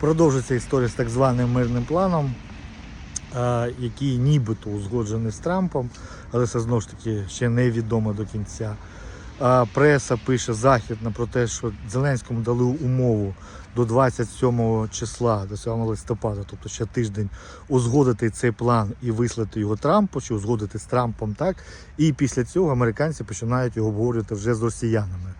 Продовжується історія з так званим мирним планом, е, який нібито узгоджений з Трампом, але це знову ж таки ще невідомо до кінця. Преса пише західна про те, що Зеленському дали умову до 27 числа, до 7 листопада, тобто ще тиждень, узгодити цей план і вислати його Трампу, чи узгодити з Трампом, так. І після цього американці починають його обговорювати вже з росіянами.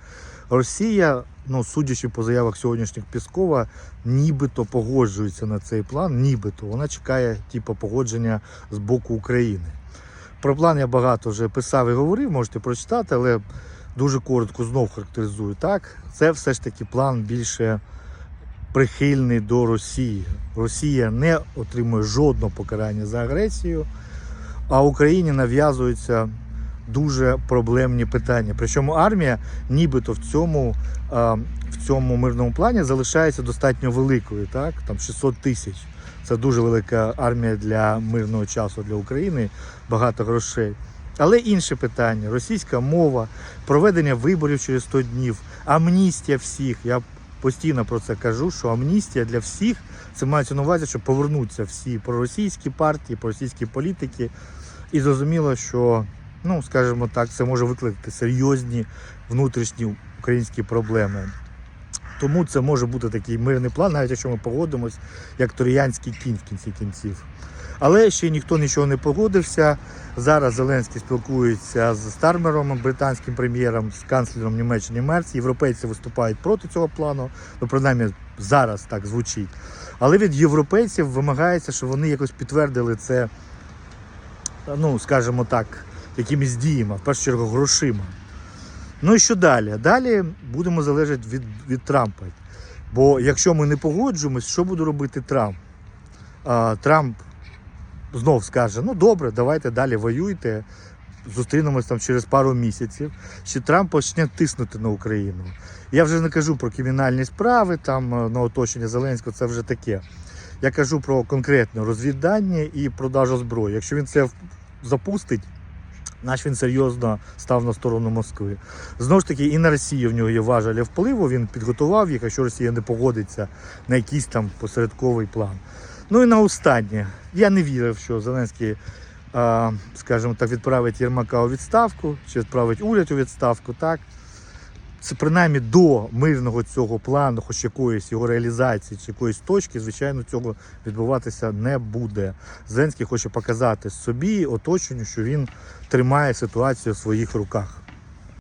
Росія, ну судячи по заявах сьогоднішніх Піскова, нібито погоджується на цей план, нібито вона чекає типу, погодження з боку України. Про план я багато вже писав і говорив, можете прочитати, але дуже коротко знов характеризую. Так, це все ж таки план більше прихильний до Росії. Росія не отримує жодного покарання за агресію, а Україні нав'язуються дуже проблемні питання. Причому армія, нібито в цьому, в цьому мирному плані залишається достатньо великою, так? Там 600 тисяч. Це дуже велика армія для мирного часу для України, багато грошей. Але інше питання: російська мова, проведення виборів через 100 днів, амністія всіх. Я постійно про це кажу, що амністія для всіх це мається на увазі, що повернуться всі проросійські партії, проросійські політики. І зрозуміло, що, ну скажімо так, це може викликати серйозні внутрішні українські проблеми. Тому це може бути такий мирний план, навіть якщо ми погодимось, як Торіянський кінь в кінці кінців. Але ще ніхто нічого не погодився. Зараз Зеленський спілкується з Стармером, британським прем'єром, з канцлером Німеччини Мерц. Європейці виступають проти цього плану. Ну, принаймні, зараз так звучить. Але від європейців вимагається, щоб вони якось підтвердили це, ну, скажімо так, якимись діями, в першу чергу грошима. Ну і що далі? Далі будемо залежати від, від Трампа. Бо якщо ми не погоджуємось, що буде робити Трамп? А, Трамп знов скаже: ну добре, давайте далі воюйте. Зустрінемось там через пару місяців. Чи Трамп почне тиснути на Україну? Я вже не кажу про кримінальні справи, там е, на оточення Зеленського, це вже таке. Я кажу про конкретне розвіддання і продажу зброї. Якщо він це запустить, значить він серйозно став на сторону Москви. Знову ж таки, і на Росію в нього є важелі впливу. Він підготував їх, якщо Росія не погодиться на якийсь там посередковий план. Ну і на останнє. Я не вірив, що Зеленський, скажімо так, відправить Єрмака у відставку, чи відправить уряд у відставку. Так. Це принаймні до мирного цього плану, хоч якоїсь його реалізації чи якоїсь точки, звичайно, цього відбуватися не буде. Зеленський хоче показати собі, оточенню, що він тримає ситуацію в своїх руках.